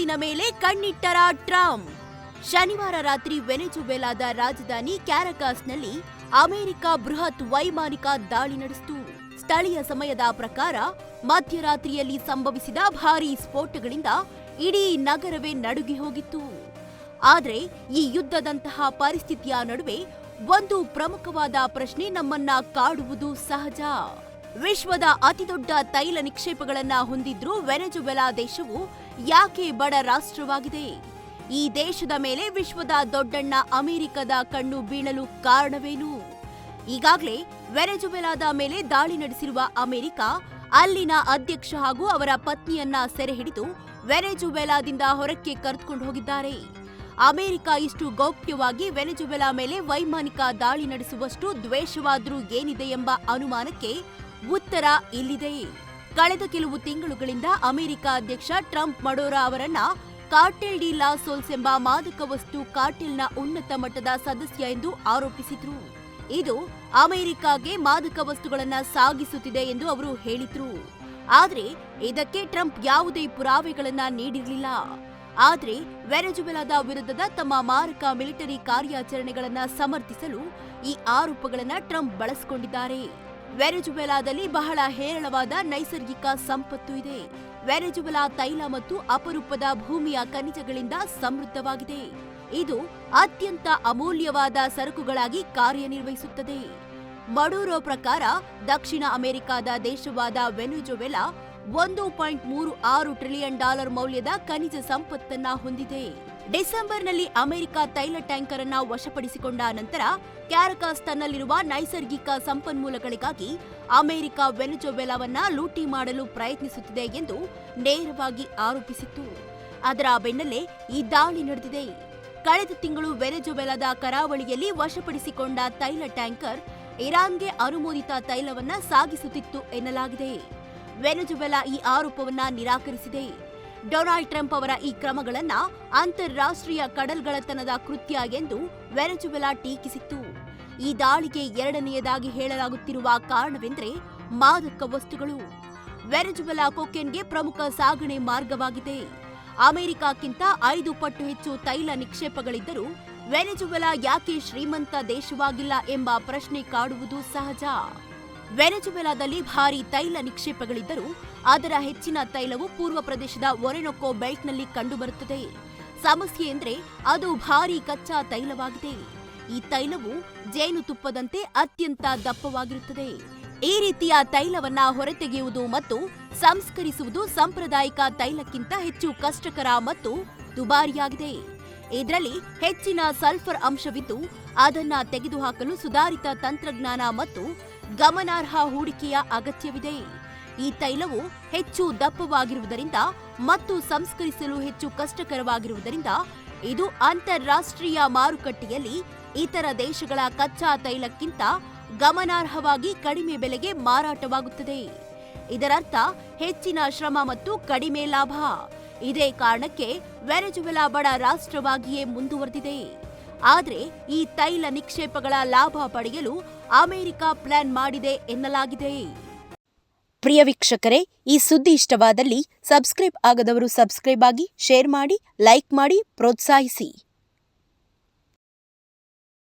ಜಗತ್ತಿನ ಮೇಲೆ ಕಣ್ಣಿಟ್ಟರ ಟ್ರಂಪ್. ಶನಿವಾರ ರಾತ್ರಿ ವೆನೆಜುವೆಲಾದ ರಾಜಧಾನಿ ಕ್ಯಾರಕಾಸ್ನಲ್ಲಿ ಅಮೆರಿಕ ಬೃಹತ್ ವೈಮಾನಿಕ ದಾಳಿ ನಡೆಸಿತು. ಸ್ಥಳೀಯ ಸಮಯದ ಪ್ರಕಾರ ಮಧ್ಯರಾತ್ರಿಯಲ್ಲಿ ಸಂಭವಿಸಿದ ಭಾರೀ ಸ್ಫೋಟಗಳಿಂದ ಇಡೀ ನಗರವೇ ನಡುಗಿ ಹೋಗಿತ್ತು. ಆದರೆ ಈ ಯುದ್ಧದಂತಹ ಪರಿಸ್ಥಿತಿಯ ನಡುವೆ ಒಂದು ಪ್ರಮುಖವಾದ ಪ್ರಶ್ನೆ ನಮ್ಮನ್ನ ಕಾಡುವುದು ಸಹಜ. ವಿಶ್ವದ ಅತಿದೊಡ್ಡ ತೈಲ ನಿಕ್ಷೇಪಗಳನ್ನ ಹೊಂದಿದ್ರೂ ವೆನೆಜುವೆಲಾ ದೇಶವು ಯಾಕೆ ಬಡ ರಾಷ್ಟ್ರವಾಗಿದೆ? ಈ ದೇಶದ ಮೇಲೆ ವಿಶ್ವದ ದೊಡ್ಡಣ್ಣ ಅಮೆರಿಕದ ಕಣ್ಣು ಬೀಳಲು ಕಾರಣವೇನು? ಈಗಾಗಲೇ ವೆನೆಜುವೆಲಾದ ಮೇಲೆ ದಾಳಿ ನಡೆಸಿರುವ ಅಮೆರಿಕ, ಅಲ್ಲಿನ ಅಧ್ಯಕ್ಷ ಹಾಗೂ ಅವರ ಪತ್ನಿಯನ್ನ ಸೆರೆ ಹಿಡಿದು ವೆನೆಜುವೆಲಾದಿಂದ ಹೊರಕ್ಕೆ ಕರೆದುಕೊಂಡು ಹೋಗಿದ್ದಾರೆ. ಅಮೆರಿಕ ಇಷ್ಟು ಗೌಪ್ಯವಾಗಿ ವೆನೆಜುವೆಲಾ ಮೇಲೆ ವೈಮಾನಿಕ ದಾಳಿ ನಡೆಸುವಷ್ಟು ದ್ವೇಷವಾದರೂ ಏನಿದೆ ಎಂಬ ಅನುಮಾನಕ್ಕೆ ಉತ್ತರ ಇಲ್ಲಿದೆಯೇ ಕಳೆದ ಕೆಲವು ತಿಂಗಳುಗಳಿಂದ ಅಮೆರಿಕ ಅಧ್ಯಕ್ಷ ಟ್ರಂಪ್ ಮಡೋರಾ ಅವರನ್ನ ಕಾರ್ಟೆಲ್ ಡಿ ಲಾ ಸೋಲ್ಸ್ ಎಂಬ ಮಾದಕ ವಸ್ತು ಕಾರ್ಟೆಲ್ನ ಉನ್ನತ ಮಟ್ಟದ ಸದಸ್ಯ ಎಂದು ಆರೋಪಿಸಿದ್ರು. ಇದು ಅಮೆರಿಕಾಗೆ ಮಾದಕ ವಸ್ತುಗಳನ್ನ ಸಾಗಿಸುತ್ತಿದೆ ಎಂದು ಅವರು ಹೇಳಿದ್ರು. ಆದ್ರೆ ಇದಕ್ಕೆ ಟ್ರಂಪ್ ಯಾವುದೇ ಪುರಾವೆಗಳನ್ನ ನೀಡಿರಲಿಲ್ಲ. ಆದ್ರೆ ವೆನೆಜುವೆಲಾದ ವಿರುದ್ಧದ ತಮ್ಮ ಮಾರಕ ಮಿಲಿಟರಿ ಕಾರ್ಯಾಚರಣೆಗಳನ್ನ ಸಮರ್ಥಿಸಲು ಈ ಆರೋಪಗಳನ್ನ ಟ್ರಂಪ್ ಬಳಸಿಕೊಂಡಿದ್ದಾರೆ. ವೆನೆಜುವೆಲಾದಲ್ಲಿ ಬಹಳ ಹೇರಳವಾದ ನೈಸರ್ಗಿಕ ಸಂಪತ್ತು ಇದೆ. ವೆನೆಜುವೆಲಾ ತೈಲ ಮತ್ತು ಅಪರೂಪದ ಭೂಮಿಯ ಖನಿಜಗಳಿಂದ ಸಮೃದ್ಧವಾಗಿದೆ. ಇದು ಅತ್ಯಂತ ಅಮೂಲ್ಯವಾದ ಸರಕುಗಳಾಗಿ ಕಾರ್ಯನಿರ್ವಹಿಸುತ್ತದೆ. ಮಡೂರೋ ಪ್ರಕಾರ ದಕ್ಷಿಣ ಅಮೆರಿಕಾದ ದೇಶವಾದ ವೆನೆಜುವೆಲಾ ಒಂದು ಪಾಯಿಂಟ್ ಮೂರು ಆರು ಟ್ರಿಲಿಯನ್ ಡಾಲರ್ ಮೌಲ್ಯದ ಖನಿಜ ಸಂಪತ್ತನ್ನ ಹೊಂದಿದೆ. ಡಿಸೆಂಬರ್ನಲ್ಲಿ ಅಮೆರಿಕ ತೈಲ ಟ್ಯಾಂಕರ್ ಅನ್ನ ವಶಪಡಿಸಿಕೊಂಡ ನಂತರ ಕ್ಯಾರಕಾಸ್ ತನ್ನಲ್ಲಿರುವ ನೈಸರ್ಗಿಕ ಸಂಪನ್ಮೂಲಗಳಿಗಾಗಿ ಅಮೆರಿಕ ವೆನೆಜುವೆಲಾವನ್ನ ಲೂಟಿ ಮಾಡಲು ಪ್ರಯತ್ನಿಸುತ್ತಿದೆ ಎಂದು ನೇರವಾಗಿ ಆರೋಪಿಸಿತ್ತು. ಅದರ ಬೆನ್ನಲ್ಲೇ ಈ ದಾಳಿ ನಡೆದಿದೆ. ಕಳೆದ ತಿಂಗಳು ವೆನೆಜುವೆಲಾದ ಕರಾವಳಿಯಲ್ಲಿ ವಶಪಡಿಸಿಕೊಂಡ ತೈಲ ಟ್ಯಾಂಕರ್ ಇರಾನ್ಗೆ ಅನುಮೋದಿತ ತೈಲವನ್ನ ಸಾಗಿಸುತ್ತಿತ್ತು ಎನ್ನಲಾಗಿದೆ. ವೆನೆಜುವೆಲಾ ಈ ಆರೋಪವನ್ನ ನಿರಾಕರಿಸಿದೆ. ಡೊನಾಲ್ಡ್ ಟ್ರಂಪ್ ಅವರ ಈ ಕ್ರಮಗಳನ್ನು ಅಂತಾರಾಷ್ಟ್ರೀಯ ಕಡಲ್ಗಳತನದ ಕೃತ್ಯ ಎಂದು ವೆನೆಜುವೆಲಾ ಟೀಕಿಸಿತ್ತು. ಈ ದಾಳಿಗೆ ಎರಡನೆಯದಾಗಿ ಹೇಳಲಾಗುತ್ತಿರುವ ಕಾರಣವೆಂದರೆ ಮಾದಕ ವಸ್ತುಗಳು. ವೆನೆಜುವೆಲಾ ಕೊಕೆನ್ಗೆ ಪ್ರಮುಖ ಸಾಗಣೆ ಮಾರ್ಗವಾಗಿದೆ. ಅಮೆರಿಕಕ್ಕಿಂತ ಐದು ಪಟ್ಟು ಹೆಚ್ಚು ತೈಲ ನಿಕ್ಷೇಪಗಳಿದ್ದರೂ ವೆನೆಜುವೆಲಾ ಯಾಕೆ ಶ್ರೀಮಂತ ದೇಶವಾಗಿಲ್ಲ ಎಂಬ ಪ್ರಶ್ನೆ ಕಾಡುವುದು ಸಹಜ. ವೆನೆಜುವೆಲಾದಲ್ಲಿ ಭಾರಿ ತೈಲ ನಿಕ್ಷೇಪಗಳಿದ್ದರೂ ಅದರ ಹೆಚ್ಚಿನ ತೈಲವು ಪೂರ್ವ ಪ್ರದೇಶದ ಒರೆನೊಕ್ಕೋ ಬೆಲ್ಟ್ನಲ್ಲಿ ಕಂಡುಬರುತ್ತದೆ. ಸಮಸ್ಯೆ ಎಂದರೆ ಅದು ಭಾರಿ ಕಚ್ಚಾ ತೈಲವಾಗಿದೆ. ಈ ತೈಲವು ಜೇನುತುಪ್ಪದಂತೆ ಅತ್ಯಂತ ದಪ್ಪವಾಗಿರುತ್ತದೆ. ಈ ರೀತಿಯ ತೈಲವನ್ನ ಹೊರತೆಗೆಯುವುದು ಮತ್ತು ಸಂಸ್ಕರಿಸುವುದು ಸಾಂಪ್ರದಾಯಿಕ ತೈಲಕ್ಕಿಂತ ಹೆಚ್ಚು ಕಷ್ಟಕರ ಮತ್ತು ದುಬಾರಿಯಾಗಿದೆ. ಇದರಲ್ಲಿ ಹೆಚ್ಚಿನ ಸಲ್ಫರ್ ಅಂಶವಿದ್ದು ಅದನ್ನು ತೆಗೆದುಹಾಕಲು ಸುಧಾರಿತ ತಂತ್ರಜ್ಞಾನ ಮತ್ತು ಗಮನಾರ್ಹ ಹೂಡಿಕೆಯ ಅಗತ್ಯವಿದೆ. ಈ ತೈಲವು ಹೆಚ್ಚು ದಪ್ಪವಾಗಿರುವುದರಿಂದ ಮತ್ತು ಸಂಸ್ಕರಿಸಲು ಹೆಚ್ಚು ಕಷ್ಟಕರವಾಗಿರುವುದರಿಂದ ಇದು ಅಂತಾರಾಷ್ಟ್ರೀಯ ಮಾರುಕಟ್ಟೆಯಲ್ಲಿ ಇತರ ದೇಶಗಳ ಕಚ್ಚಾ ತೈಲಕ್ಕಿಂತ ಗಮನಾರ್ಹವಾಗಿ ಕಡಿಮೆ ಬೆಲೆಗೆ ಮಾರಾಟವಾಗುತ್ತದೆ. ಇದರರ್ಥ ಹೆಚ್ಚಿನ ಶ್ರಮ ಮತ್ತು ಕಡಿಮೆ ಲಾಭ. ಇದೇ ಕಾರಣಕ್ಕೆ ವೆನೆಜುವೆಲಾ ಬಡ ರಾಷ್ಟ್ರವಾಗಿಯೇ ಮುಂದುವರೆದಿದೆ. ಆದರೆ ಈ ತೈಲ ನಿಕ್ಷೇಪಗಳ ಲಾಭ ಪಡೆಯಲು ಅಮೆರಿಕ ಪ್ಲಾನ್ ಮಾಡಿದೆ ಎನ್ನಲಾಗಿದೆ. ಪ್ರಿಯ ವೀಕ್ಷಕರೇ, ಈ ಸುದ್ದಿ ಇಷ್ಟವಾದಲ್ಲಿ ಸಬ್ಸ್ಕ್ರೈಬ್ ಆಗದವರು ಸಬ್ಸ್ಕ್ರೈಬ್ ಆಗಿ, ಶೇರ್ ಮಾಡಿ, ಲೈಕ್ ಮಾಡಿ, ಪ್ರೋತ್ಸಾಹಿಸಿ.